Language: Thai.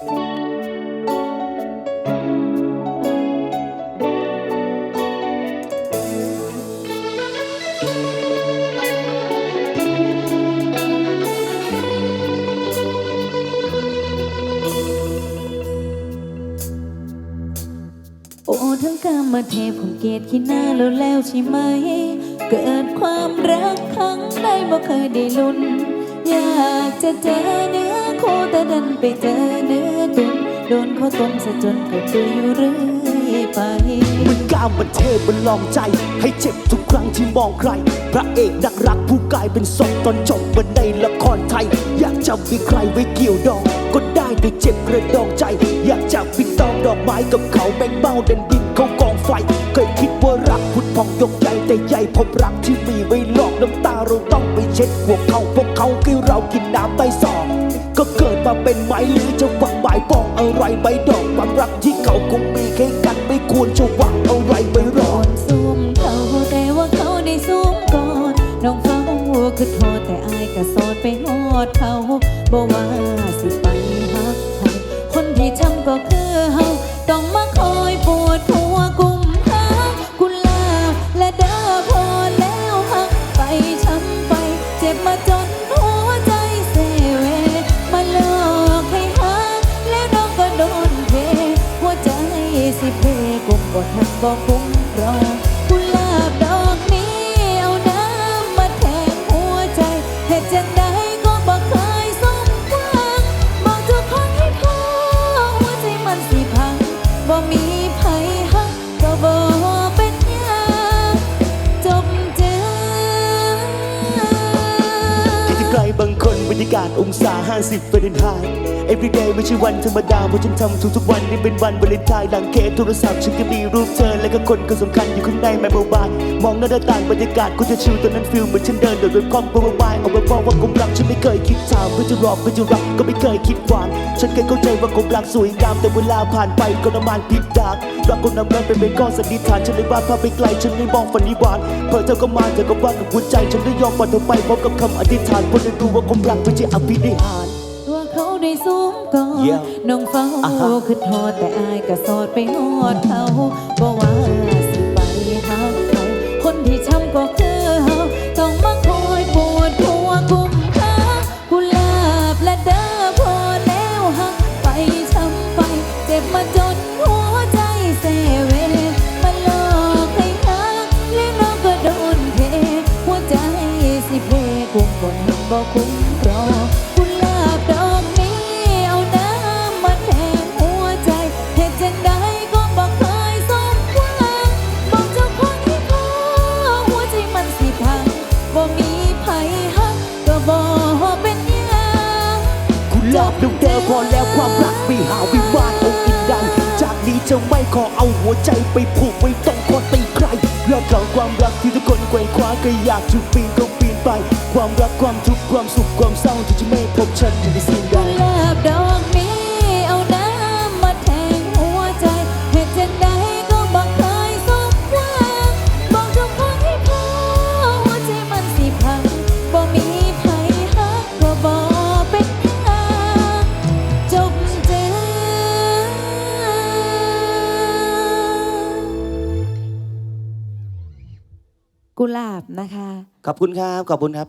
โอ้ทั้งกรรมเทพของเกตขี้หน้าแล้วแล้วใช่ไหม เกิดความรักครั้งใดบ่เคยได้ลุ้น อยากจะเจอเนื้อ คู่แต่ดันไปเจอเนื้อตุนโดนเขาต้มซะจนเกิดตัวอยู่เรื่อยไป มันกล้ามมันเทพมันลองใจ ให้เจ็บทุกครั้งที่มองใคร พระเอกนักรักผู้กลายเป็นศพตอนจบวันในละครไทย อยากจะมีใครไว้เกี่ยวดอง ก็ได้ด้วยเจ็บกระดองใจ อยากจะปิดตองดอกไม้กับเขาแบ่งเบ้าเดินดินเขากองไฟ เคยคิดว่ารักพุดพองยกใหญ่แต่ใหญ่พบรักที่มีไว้หลอกน้ำตาเราต้องไปเช็ดหัวเขาพวกเขาคือเรากินน้ำใต้ซอง ก็เกิดมาเป็นไม้หรือจะหวังหมายปองอะไรใบดอกความรักที่เขาคงมีแค่กันไม่ควรจะหวังอะไรไปรอก่อนซุ่มเขาแต่ว่าเขาได้ซุ่มก่อนน้องเฝ้าคือโทษแต่อายก็โสดไปฮอดเขาบอกว่าสิไปหักใครคนที่ทำก็คือเฮาต้องมาคอยปวดหัวกุมหากุลาบและเด้อพอแล้วหักไปช้ำไป เจ็บมาจน สิเพกุมบ่ทันบ่คุ้มรอกุหลาบดอกนี้เอาน้ำมาแทงหัวใจเหตุจังใดก็บ่เคยสมหวังบอกเจ้าคนให้พอหัวใจมันสิพังบ่มีไผหักก็บ่เป็นหยังจบเจอ ที่ไกลบางคนบรรยากาศองศา 50เฟรนไฮต์ everyday ไม่ใช่วันธรรมดาเพราะฉันทำทุกๆวันนี่เป็นวันวาเลนไทน์หลังเคสโทรศัพท์ฉันก็มีรูปเธอและก็คนคนสำคัญอยู่ข้างในแม่โมบายมองหน้าต่างบรรยากาศก็จะชิลตอนนั้นฟิลเหมือนฉันเดินโดดด้วยคอมโปรบายเอาไปบอกว่ากลมรักฉันไม่เคยคิดถามเพื่อจะรอเพื่อจะรักก็ไม่เคยคิดหวานฉันแค่เข้าใจว่ากลมรักสวยงามแต่เวลาผ่านไปก็น้ำมันพิษดากรักคนนั้นนั้นเป็นเป็นก้อนสันนิษฐานฉันเลยว่าพไปไกลฉันไม่มองฝันนิวานเผอเธอก็มาเธอก็ว่ากับหัวใจฉันได้ยอมปล่อยเธอไปพร้อมกับคำอธิษฐานเพราะด้รู้ว่าความรักไม่ใช่อภินิหารตัวเขาได้สูง ก่อน Yeah น้องเฝ้าอ่าคือโทษแต่อายก็โสดไปฮอดเขาบอกว่าสิไปหาใครคนที่ช้ำก็คือเฮาต้องมาคอยปวดหัวกุมหากุหลาบและเด้อพอแล้วหักไปช้ำไปเจ็บมาจนหัวใจเซเวมันหลอกให้หักแล้วน้องก็โดนเทหัวใจสิเพกุมบนหันบ่คุ้มรอกุหลาบ ลาบดอกเดิมพอแล้วความรักไม่หาวิวาทองค์อินดัน จากนี้จะไม่ขอเอาหัวใจไปผูกไว้ต้องคอตีใครเรื่องของความรักที่ทุกคนไกว่คว้าก็อยากจะปีนก็ปีนไป ความรักความทุกข์ความสุขความเศร้าที่จะไม่พบฉันอยู่ในสิ่งใด กุหลาบนะคะ ขอบคุณครับ ขอบคุณครับ